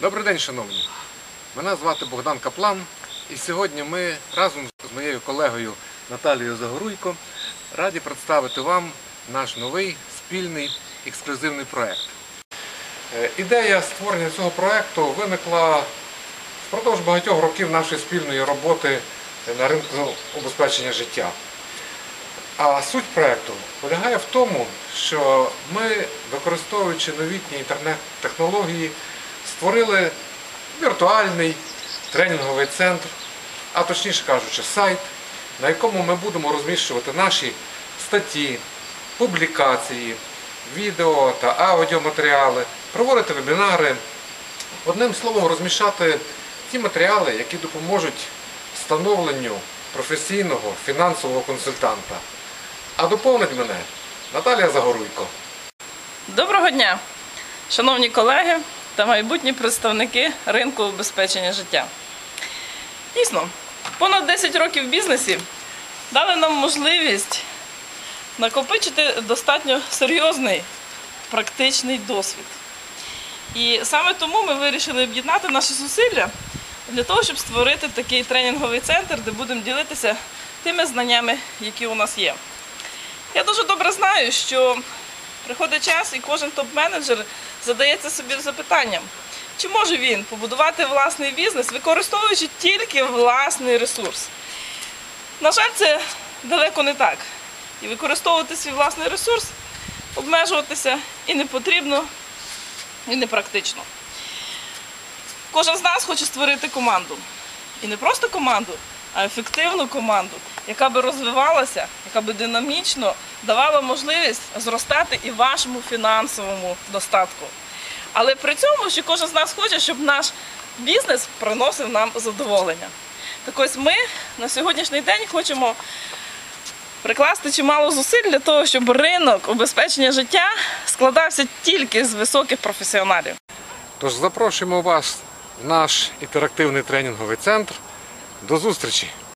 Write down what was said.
Добрий день, шановні. Мене звати Богдан Каплан, і сьогодні ми разом з моєю колегою Наталією Загоруйко раді представити вам наш новий спільний ексклюзивний проект. Е, Ідея створення цього проекту виникла впродовж багатьох років нашої спільної роботи на ринку убезпечення життя. А суть проекту полягає в тому, що ми, використовуючи новітні інтернет-технології, створили віртуальний тренінговий центр, а точніше кажучи, сайт, на якому ми будемо розміщувати наші статті, публікації, відео та аудіоматеріали, проводити вебінари, одним словом, розміщати ті матеріали, які допоможуть встановленню професійного фінансового консультанта. А доповнить мене Наталія Загоруйко. Доброго дня, шановні колеги та майбутні представники ринку убезпечення життя. Дійсно, понад 10 років в бізнесі дали нам можливість накопичити достатньо серйозний практичний досвід. І саме тому ми вирішили об'єднати наші зусилля для того, щоб створити такий тренінговий центр, де будемо ділитися тими знаннями, які у нас є. Я дуже добре знаю, що приходить час і кожен топ-менеджер задається собі запитанням, чи може він побудувати власний бізнес, використовуючи тільки власний ресурс. На жаль, це далеко не так. І використовувати свій власний ресурс, обмежуватися і не потрібно, і не практично. Кожен з нас хоче створити команду. І не просто команду, а ефективну команду, яка би розвивалася, яка би динамічно давала можливість зростати і вашому фінансовому достатку. Але при цьому, що кожен з нас хоче, щоб наш бізнес приносив нам задоволення. Так ось ми на сьогоднішній день хочемо прикласти чимало зусиль для того, щоб ринок убезпечення життя складався тільки з високих професіоналів. Тож запрошуємо вас в наш інтерактивний тренінговий центр. До зустрічі!